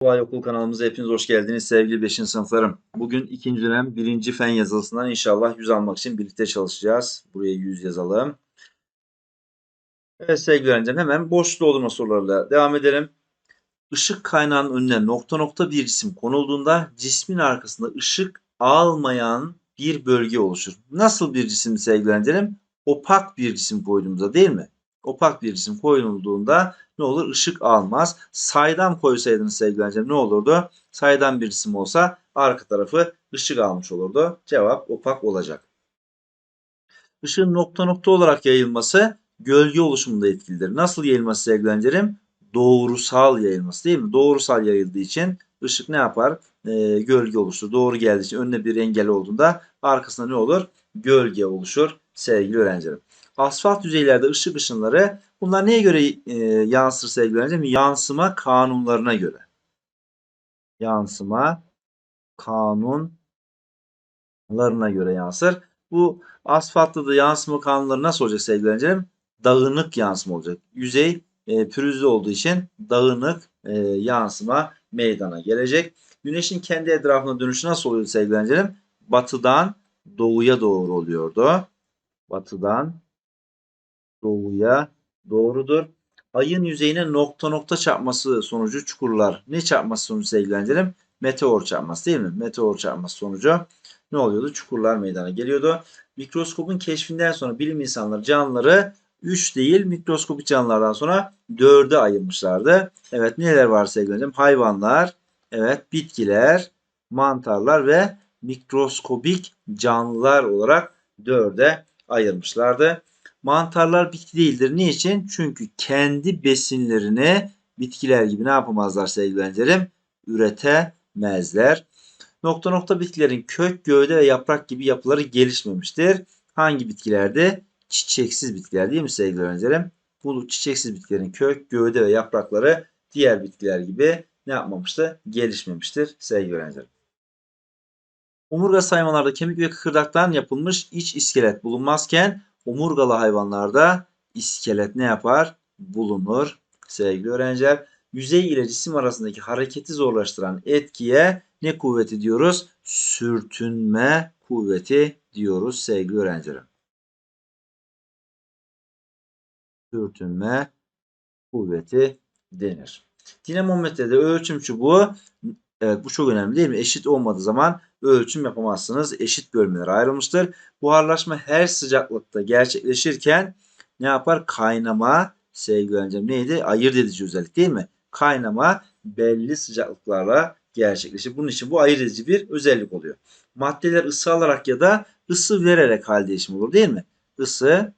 Kolay Okul kanalımıza hepiniz hoş geldiniz sevgili 5. sınıflarım. Bugün ikinci dönem birinci fen yazılısından inşallah 100 almak için birlikte çalışacağız. Buraya 100 yazalım. Evet sevgili öğrencilerim hemen boş doldurma sorularıyla devam edelim. Işık kaynağının önüne nokta nokta bir cisim konulduğunda cismin arkasında ışık almayan bir bölge oluşur. Nasıl bir cisim sevgili öğrencilerim? Opak bir cisim koyduğumuzda değil mi? Opak bir cisim koyulduğunda ne olur? Işık almaz. Saydam koysaydınız sevgili öğrencilerim ne olurdu? Saydam bir cisim olsa arka tarafı ışık almış olurdu. Cevap opak olacak. Işığın nokta nokta olarak yayılması gölge oluşumunda etkilidir. Nasıl yayılması sevgili? Doğrusal yayılması değil mi? Doğrusal yayıldığı için ışık ne yapar? Ee, gölge oluştur. Doğru geldiği için önüne bir engel olduğunda arkasında ne olur? Gölge oluşur sevgili öğrencilerim. Asfalt yüzeylerde ışık ışınları bunlar neye göre e, yansır sevgili öğrencilerim? Yansıma kanunlarına göre. Yansıma kanunlarına göre yansır. Bu asfaltta da yansıma kanunları nasıl olacak sevgili öğrencilerim? Dağınık yansıma olacak. Yüzey e, pürüzlü olduğu için dağınık e, yansıma meydana gelecek. Güneşin kendi etrafına dönüşü nasıl oluyor sevgili öğrencilerim? Batıdan doğuya doğru oluyordu. Batıdan doğuya doğrudur. Ayın yüzeyine nokta nokta çarpması sonucu çukurlar. Ne çarpması sonucu sevgili? Meteor çarpması değil mi? Meteor çarpması sonucu ne oluyordu? Çukurlar meydana geliyordu. Mikroskopun keşfinden sonra bilim insanları canlıları 3 değil mikroskopik canlılardan sonra 4'e ayırmışlardı. Evet neler var sevgili? Hayvanlar, evet bitkiler, mantarlar ve mikroskopik canlılar olarak 4'e ayırmışlardı. Mantarlar bitki değildir. Niçin? Çünkü kendi besinlerini bitkiler gibi ne yapamazlar sevgili? Üretemezler. Nokta nokta bitkilerin kök, gövde ve yaprak gibi yapıları gelişmemiştir. Hangi bitkilerde? Çiçeksiz bitkiler değil mi sevgili öğrencilerim? Bu çiçeksiz bitkilerin kök, gövde ve yaprakları diğer bitkiler gibi ne yapmamıştır? Gelişmemiştir sevgili öğrencilerim. Omurga hayvanlarda kemik ve kıkırdaktan yapılmış iç iskelet bulunmazken omurgalı hayvanlarda iskelet ne yapar? Bulunur sevgili öğrenciler. Yüzey ile cisim arasındaki hareketi zorlaştıran etkiye ne kuvveti diyoruz? Sürtünme kuvveti diyoruz sevgili öğrencilerim. Sürtünme kuvveti denir. Dinamometrede ölçüm çubuğu evet bu çok önemli değil mi? Eşit olmadığı zaman ölçüm yapamazsınız. Eşit bölmelere ayrılmıştır. Buharlaşma her sıcaklıkta gerçekleşirken ne yapar? Kaynama sevgili öğrencim neydi? Ayırt edici özellik değil mi? Kaynama belli sıcaklıklarla gerçekleşir. Bunun için bu ayırt edici bir özellik oluyor. Maddeler ısı alarak ya da ısı vererek hal değişimi olur değil mi? Isı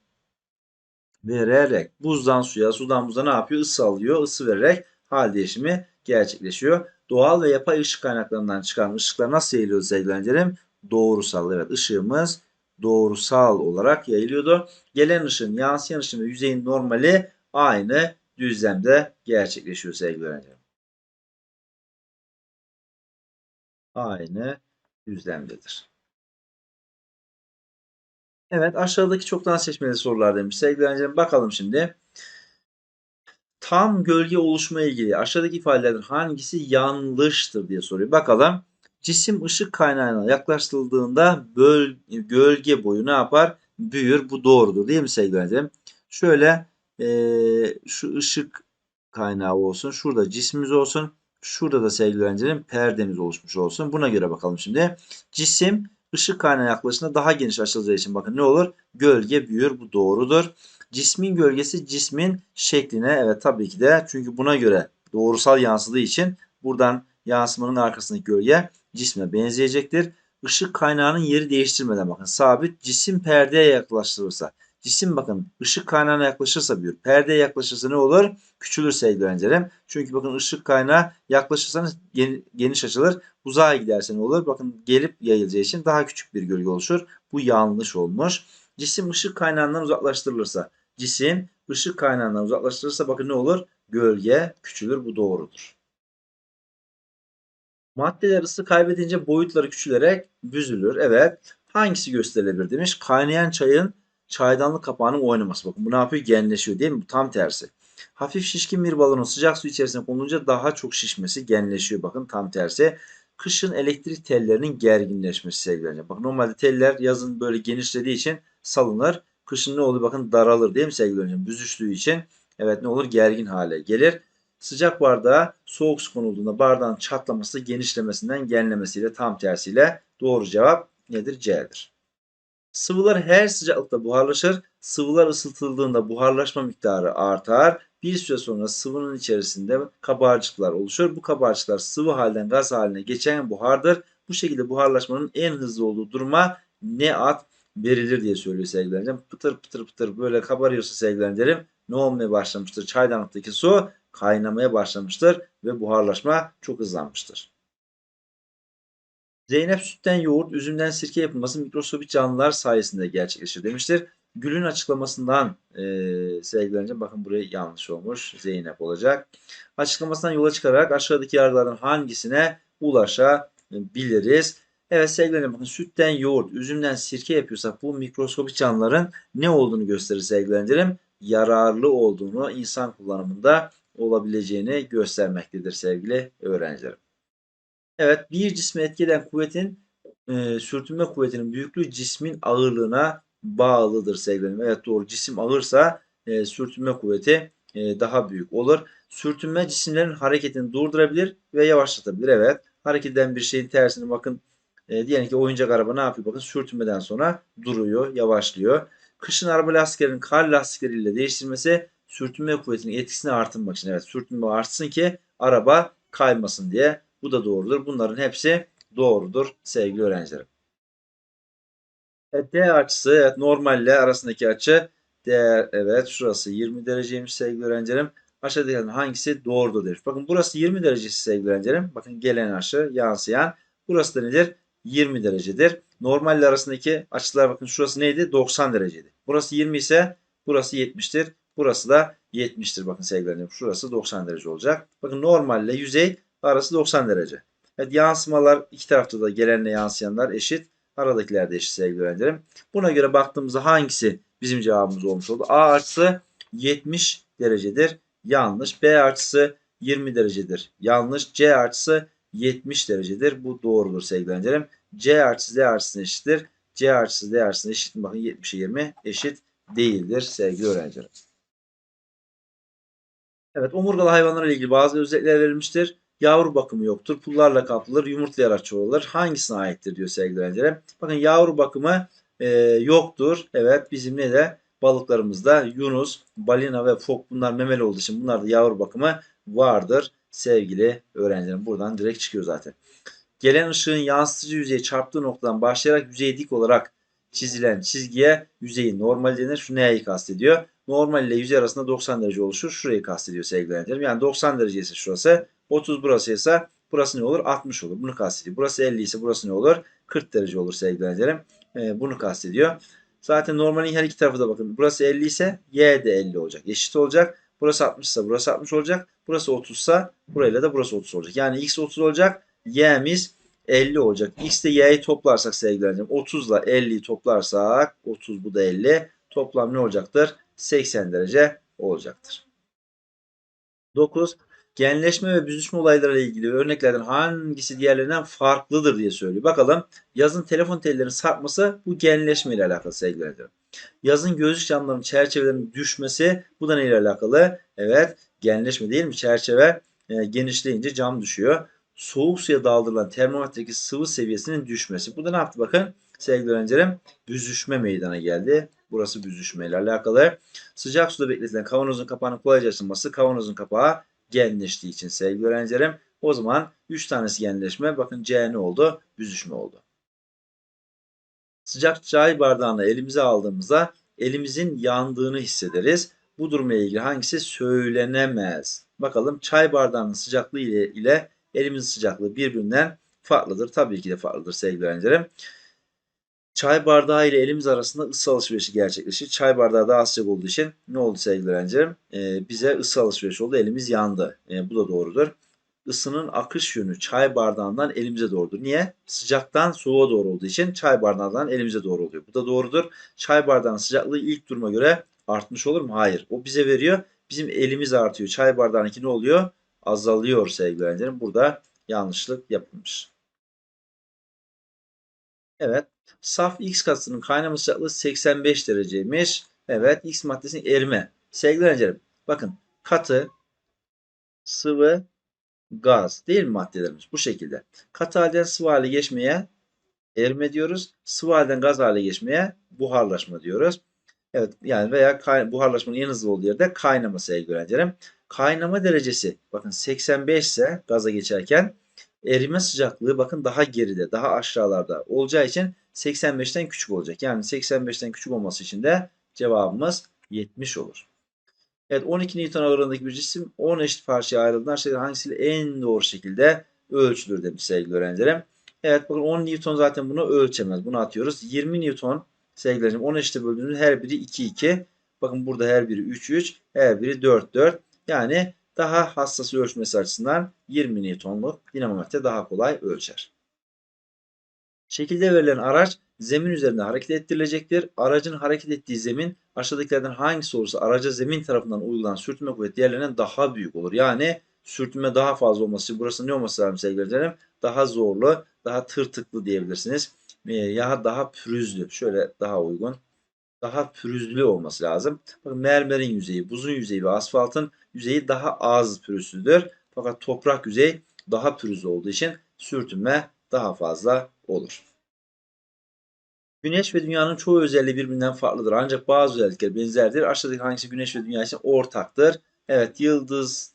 vererek buzdan suya, sudan buza ne yapıyor? Isı alıyor. Isı vererek hal değişimi gerçekleşiyor. Doğal ve yapay ışık kaynaklarından çıkan ışıklar nasıl yayılıyor sevgili öğrencilerim? Doğrusal. Evet ışığımız doğrusal olarak yayılıyordu. Gelen ışığın, yansıyan ışığın ve yüzeyin normali aynı düzlemde gerçekleşiyor sevgili. Aynı düzlemdedir. Evet aşağıdaki çoktan seçmeli sorular demiş. Sevgili bakalım şimdi. Tam gölge oluşma ilgili aşağıdaki ifadelerden hangisi yanlıştır diye soruyor. Bakalım. Cisim ışık kaynağına yaklaştırıldığında böl gölge boyu ne yapar? Büyür. Bu doğrudur değil mi sevgili öğrencilerim? Şöyle e, şu ışık kaynağı olsun. Şurada cismimiz olsun. Şurada da sevgili öğrencilerim perdemiz oluşmuş olsun. Buna göre bakalım şimdi. Cisim ışık kaynağı yaklaşında daha geniş açılacağı için bakın ne olur? Gölge büyür. Bu doğrudur. Cismin gölgesi cismin şekline evet tabii ki de çünkü buna göre doğrusal yansıdığı için buradan yansımanın arkasındaki gölge cisme benzeyecektir. Işık kaynağının yeri değiştirmeden bakın sabit cisim perdeye yaklaştırırsa cisim bakın ışık kaynağına yaklaşırsa büyür. Perdeye yaklaşırsa ne olur? Küçülür sevgili öğrencilerim. Çünkü bakın ışık kaynağı yaklaşırsanız geniş açılır. Uzağa giderse ne olur? Bakın gelip yayılacağı için daha küçük bir gölge oluşur. Bu yanlış olmuş. Cisim ışık kaynağından uzaklaştırılırsa cisim ışık kaynağından uzaklaştırırsa bakın ne olur? Gölge küçülür. Bu doğrudur. Maddeler ısı kaybedince boyutları küçülerek büzülür. Evet. Hangisi gösterilebilir demiş. Kaynayan çayın çaydanlık kapağının oynaması. Bakın bu ne yapıyor? Genleşiyor değil mi? Bu tam tersi. Hafif şişkin bir balonun sıcak su içerisine konulunca daha çok şişmesi, genleşiyor. Bakın tam tersi. Kışın elektrik tellerinin gerginleşmesi sevgili öğrenciler. Bakın normalde teller yazın böyle genişlediği için salınır. Kışın ne olur? Bakın daralır değil mi sevgili öğrenciler? Büzüştüğü için evet ne olur? Gergin hale gelir. Sıcak bardağa soğuk su konulduğunda bardağın çatlaması genişlemesinden genlemesiyle tam tersiyle doğru cevap nedir? C'dir. Sıvılar her sıcaklıkta buharlaşır. Sıvılar ısıtıldığında buharlaşma miktarı artar. Bir süre sonra sıvının içerisinde kabarcıklar oluşur. Bu kabarcıklar sıvı halden gaz haline geçen buhardır. Bu şekilde buharlaşmanın en hızlı olduğu duruma ne ad verilir diye söylüyor sevgili. Pıtır pıtır pıtır böyle kabarıyorsa sevgili ne olmaya başlamıştır? Çaydanlıktaki su kaynamaya başlamıştır ve buharlaşma çok hızlanmıştır. Zeynep sütten yoğurt, üzümden sirke yapılması mikroskobik canlılar sayesinde gerçekleşir demiştir. Gül'ün açıklamasından e, sevgili bakın buraya yanlış olmuş. Zeynep olacak. Açıklamasından yola çıkarak aşağıdaki yargılardan hangisine ulaşabiliriz? Evet sevgili öğrencim bakın sütten yoğurt, üzümden sirke yapıyorsak bu mikroskobik canlıların ne olduğunu gösterir sevgili öğrencilerim. Yararlı olduğunu insan kullanımında olabileceğini göstermektedir sevgili öğrencilerim. Evet bir cisme etki eden kuvvetin e, sürtünme kuvvetinin büyüklüğü cismin ağırlığına bağlıdır sevgili Evet doğru cisim ağırsa e, sürtünme kuvveti e, daha büyük olur. Sürtünme cisimlerin hareketini durdurabilir ve yavaşlatabilir. Evet hareket eden bir şeyin tersini bakın e, diyelim ki oyuncak araba ne yapıyor? Bakın sürtünmeden sonra duruyor, yavaşlıyor. Kışın araba lastiklerinin kar lastikleriyle değiştirmesi sürtünme kuvvetinin etkisini artırmak için. Evet sürtünme artsın ki araba kaymasın diye. Bu da doğrudur. Bunların hepsi doğrudur sevgili öğrencilerim. Evet, D açısı evet normalle arasındaki açı değer evet şurası 20 dereceymiş sevgili öğrencilerim. Aşağıdakilerden hangisi doğrudur demiş. Bakın burası 20 derecesi sevgili öğrencilerim. Bakın gelen aşı yansıyan. Burası da nedir? 20 derecedir. Normalle arasındaki açılar bakın şurası neydi? 90 dereceydi. Burası 20 ise burası 70'tir. Burası da 70'tir. Bakın sevgili öğrencilerim. Şurası 90 derece olacak. Bakın normalle yüzey arası 90 derece. Evet yansımalar iki tarafta da gelenle yansıyanlar eşit. Aradakiler de eşit sevgili öğrencilerim. Buna göre baktığımızda hangisi bizim cevabımız olmuş oldu? A açısı 70 derecedir. Yanlış. B açısı 20 derecedir. Yanlış. C açısı 70 derecedir. Bu doğrudur sevgili öğrencilerim. C açısı D açısına eşittir. C açısı D açısına eşit? Bakın 70'e 20 eşit değildir sevgili öğrencilerim. Evet omurgalı hayvanlarla ilgili bazı özellikler verilmiştir. Yavru bakımı yoktur. Pullarla kaplıdır. Yumurtlayarak çoğalır. Hangisine aittir diyor sevgili öğrencilerim. Bakın yavru bakımı e, yoktur. Evet bizim ne de balıklarımızda yunus, balina ve fok bunlar memeli olduğu için bunlarda yavru bakımı vardır sevgili öğrencilerim. Buradan direkt çıkıyor zaten. Gelen ışığın yansıtıcı yüzeye çarptığı noktadan başlayarak yüzeye dik olarak çizilen çizgiye yüzeyi normal denir. Şu neyi kastediyor? Normal ile yüzey arasında 90 derece oluşur. Şurayı kastediyor sevgili öğrencilerim. Yani 90 derece ise şurası. 30 burası ise burası ne olur? 60 olur. Bunu kastediyor. Burası 50 ise burası ne olur? 40 derece olur sevgili öğrencilerim. Ee, bunu kastediyor. Zaten normalin her iki tarafı da bakın. Burası 50 ise Y de 50 olacak. Eşit olacak. Burası 60 ise burası 60 olacak. Burası 30 ise burayla da burası 30 olacak. Yani X 30 olacak. Y'miz 50 olacak. X ile Y'yi toplarsak sevgili öğrencilerim. 30 ile 50'yi toplarsak 30 bu da 50. Toplam ne olacaktır? 80 derece olacaktır. 9. Genleşme ve büzüşme olaylarıyla ilgili örneklerden hangisi diğerlerinden farklıdır diye söylüyor. Bakalım yazın telefon tellerinin sarkması bu genleşme ile alakalı sevgili öğrencilerim. Yazın gözlük camlarının çerçevelerinin düşmesi bu da neyle alakalı? Evet genleşme değil mi? Çerçeve e, genişleyince cam düşüyor. Soğuk suya daldırılan termometredeki sıvı seviyesinin düşmesi. Bu da ne yaptı bakın sevgili öğrencilerim? Büzüşme meydana geldi. Burası büzüşme ile alakalı. Sıcak suda bekletilen kavanozun kapağının kolayca açılması kavanozun kapağı genleştiği için sevgili öğrencilerim. O zaman 3 tanesi genleşme. Bakın C ne oldu? Büzüşme oldu. Sıcak çay bardağını elimize aldığımızda elimizin yandığını hissederiz. Bu durumla ilgili hangisi söylenemez? Bakalım çay bardağının sıcaklığı ile, ile elimizin sıcaklığı birbirinden farklıdır. Tabii ki de farklıdır sevgili öğrencilerim. Çay bardağı ile elimiz arasında ısı alışverişi gerçekleşir. Çay bardağı daha sıcak olduğu için ne oldu sevgili öğrencilerim? Ee, bize ısı alışverişi oldu. Elimiz yandı. Ee, bu da doğrudur. Isının akış yönü çay bardağından elimize doğrudur. Niye? Sıcaktan soğuğa doğru olduğu için çay bardağından elimize doğru oluyor. Bu da doğrudur. Çay bardağının sıcaklığı ilk duruma göre artmış olur mu? Hayır. O bize veriyor. bizim elimiz artıyor. Çay bardağınınki ne oluyor? Azalıyor sevgili öğrencilerim. Burada yanlışlık yapılmış. Evet. Saf X katısının kaynama sıcaklığı 85 dereceymiş. Evet. X maddesinin erime. Sevgili öğrencilerim. Bakın katı, sıvı, gaz değil mi maddelerimiz? Bu şekilde. Katı halden sıvı hale geçmeye erime diyoruz. Sıvı halden gaz hale geçmeye buharlaşma diyoruz. Evet yani veya buharlaşmanın en hızlı olduğu yerde kaynama sevgili. Kaynama derecesi bakın 85 ise gaza geçerken erime sıcaklığı bakın daha geride, daha aşağılarda olacağı için 85'ten küçük olacak. Yani 85'ten küçük olması için de cevabımız 70 olur. Evet 12 Newton ağırlığındaki bir cisim 10 eşit parçaya ayrıldığında aşağıdaki hangisiyle en doğru şekilde ölçülür demiş sevgili öğrencilerim. Evet bakın 10 Newton zaten bunu ölçemez. Bunu atıyoruz. 20 Newton sevgili öğrencilerim 10 eşite böldüğümüzde her biri 2 2. Bakın burada her biri 3 3. Her biri 4 4. Yani daha hassas ölçmesi açısından 20 Newton'luk dinamometre daha kolay ölçer. Şekilde verilen araç zemin üzerinde hareket ettirilecektir. Aracın hareket ettiği zemin aşağıdakilerden hangisi olursa araca zemin tarafından uygulanan sürtünme kuvveti diğerlerinden daha büyük olur. Yani sürtünme daha fazla olması burası ne olması lazım sevgili öğrencilerim? Daha zorlu, daha tırtıklı diyebilirsiniz. Ee, ya daha pürüzlü. Şöyle daha uygun. Daha pürüzlü olması lazım. Bakın mermerin yüzeyi, buzun yüzeyi ve asfaltın yüzeyi daha az pürüzlüdür. Fakat toprak yüzeyi daha pürüzlü olduğu için sürtünme daha fazla olur. Güneş ve dünyanın çoğu özelliği birbirinden farklıdır. Ancak bazı özellikler benzerdir. Aşağıdaki hangisi güneş ve dünya için ortaktır? Evet yıldız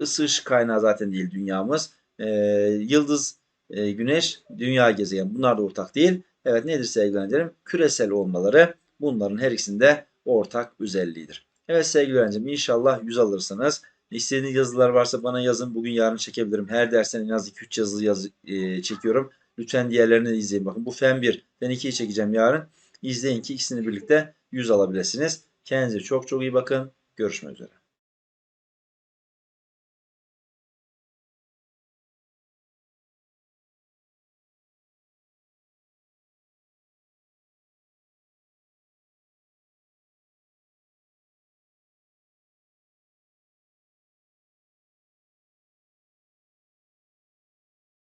ısı ışık kaynağı zaten değil dünyamız. Ee, yıldız, e, güneş, dünya gezegen bunlar da ortak değil. Evet nedir sevgili öğrencilerim? Küresel olmaları bunların her ikisinde ortak özelliğidir. Evet sevgili öğrencim inşallah 100 alırsınız. İstediğiniz yazılar varsa bana yazın. Bugün yarın çekebilirim. Her dersten en az 2-3 yazı yazı e, çekiyorum. Lütfen diğerlerini de izleyin. Bakın bu fen 1. Ben 2'yi çekeceğim yarın. İzleyin ki ikisini birlikte 100 alabilirsiniz. Kendinize çok çok iyi bakın. Görüşmek üzere.